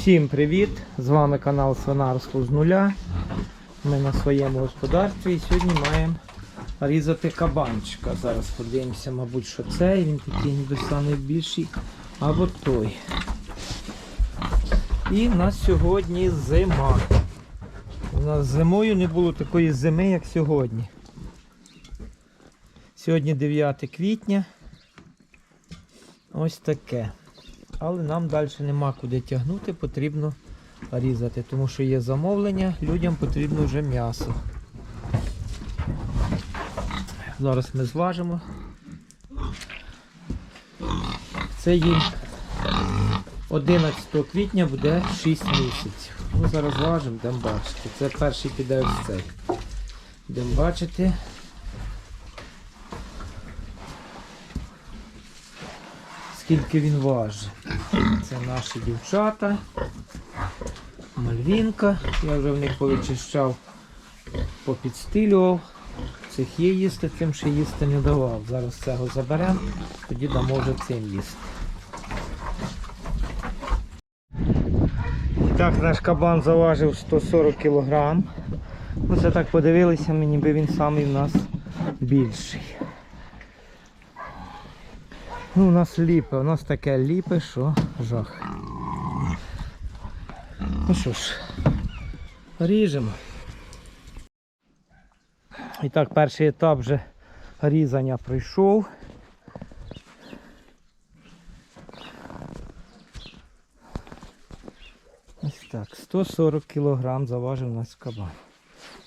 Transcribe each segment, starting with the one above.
Всім привіт! З вами канал Свинарство з нуля. Ми на своєму господарстві і сьогодні маємо різати кабанчика. Зараз подивимося, мабуть, що цей, він такий ніби найбільший, або той. І в нас сьогодні зима. У нас зимою не було такої зими, як сьогодні. Сьогодні 9 квітня. Ось таке. Але нам далі нема куди тягнути, потрібно різати, тому що є замовлення, людям потрібно вже м'ясо. Зараз ми зважимо. Це їм 11 квітня буде 6 місяців. Ну, зараз важимо, будемо бачити. Це перший піде ось цей. Будемо бачити. Скільки він важить. Це наші дівчата. Мальвінка. Я вже в них повичищав, попідстилював. Цих є їсти, цим ще їсти не давав. Зараз цього заберемо, тоді дамо вже цим їсти. Так, наш кабан заважив 140 кг. Ну це так подивилися, мені би він самий в нас більший. Ну, у нас ліпе, у нас таке ліпе, що жах. Ну що ж, ріжемо. І так, перший етап вже різання пройшов. Ось так, 140 кг заважив у нас кабан.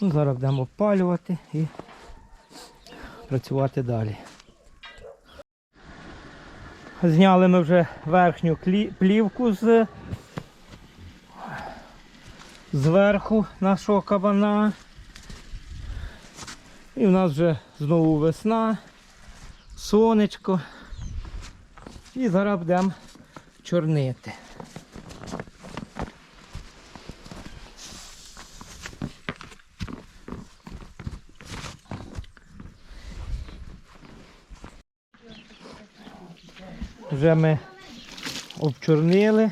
Ну, зараз будемо опалювати і працювати далі. Зняли ми вже верхню плівку з зверху нашого кабана. І в нас вже знову весна, сонечко. І зараз будемо чорнити. Вже ми обчорнили.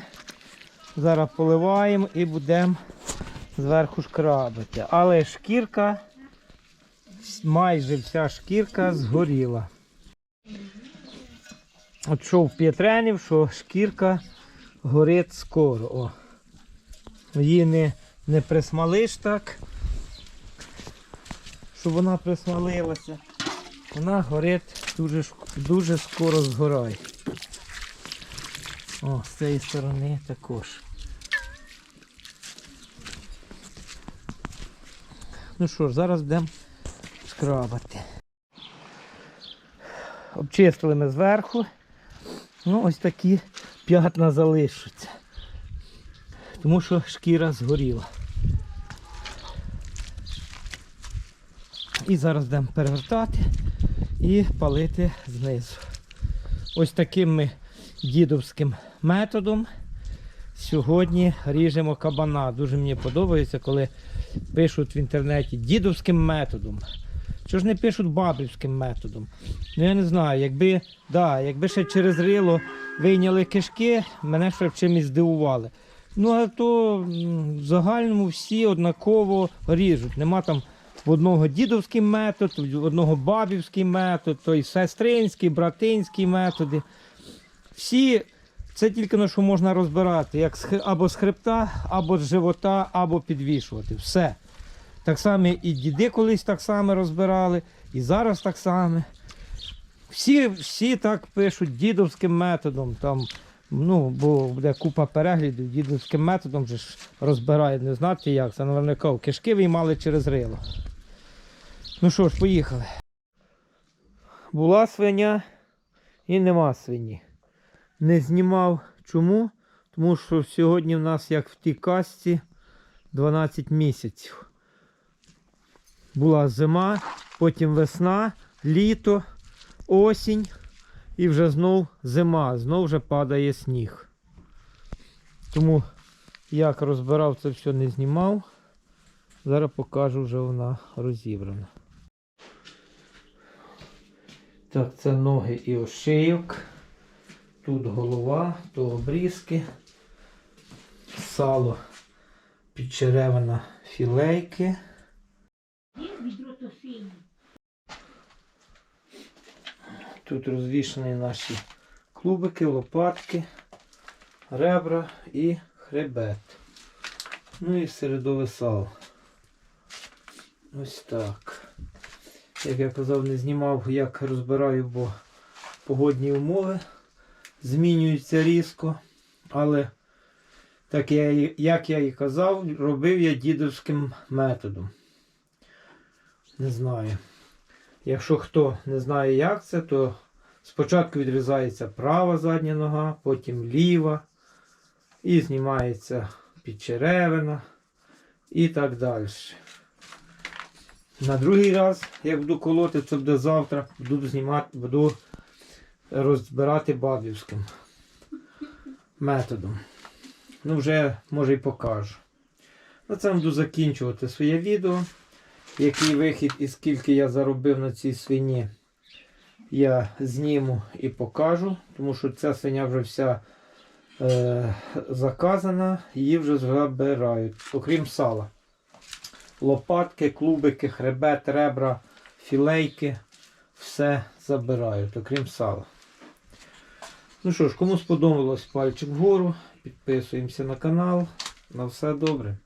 Зараз поливаємо і будемо зверху шкрабити. Але шкірка, майже вся шкірка згоріла. От що в П'єтренів, що шкірка горить скоро. О. Її не, не присмалиш так, щоб вона присмалилася. Вона горить дуже, дуже скоро згорає. О, з цієї сторони також. Ну що ж, зараз будемо скрабати. Обчистили ми зверху. Ну, ось такі п'ятна залишаться. Тому що шкіра згоріла. І зараз будемо перевертати і палити знизу. Ось таким ми дідовським методом. Сьогодні ріжемо кабана. Дуже мені подобається, коли пишуть в інтернеті дідовським методом. Чого ж не пишуть бабівським методом? Ну я не знаю, якби, да, якби ще через рило вийняли кишки, мене ще в чимось здивували. Ну, а то в загальному всі однаково ріжуть. Нема там в одного дідовський метод, в одного бабівський метод, той сестринський, братинський методи. Всі це тільки на що можна розбирати, як або з хребта, або з живота, або підвішувати. Все. Так само і діди колись так само розбирали, і зараз так само. Всі, всі так пишуть дідовським методом. Там, ну, бо буде купа переглядів, дідовським методом же ж розбирають, не знати як. Це наверняка кишки виймали через рило. Ну що ж, поїхали. Була свиня і нема свині не знімав. Чому? Тому що сьогодні в нас, як в тій касті, 12 місяців. Була зима, потім весна, літо, осінь і вже знов зима, знов вже падає сніг. Тому як розбирав це все не знімав. Зараз покажу, вже вона розібрана. Так, це ноги і ошийок. Тут голова, то обрізки. Сало підчеревина філейки. Тут розвішані наші клубики, лопатки, ребра і хребет. Ну і середове сало. Ось так. Як я казав, не знімав, як розбираю, бо погодні умови змінюються різко. Але так я, як я і казав, робив я дідовським методом. Не знаю. Якщо хто не знає, як це, то спочатку відрізається права задня нога, потім ліва, і знімається підчеревина і так далі. На другий раз, як буду колоти, це буде завтра, буду знімати, буду розбирати бабівським методом. Ну, вже може і покажу. На цьому буду закінчувати своє відео. Який вихід і скільки я заробив на цій свині, я зніму і покажу, тому що ця свиня вже вся е, заказана, її вже забирають, окрім сала. Лопатки, клубики, хребет, ребра, філейки, все забирають, окрім сала. Ну що ж, кому сподобалось пальчик вгору, підписуємося на канал. На все добре.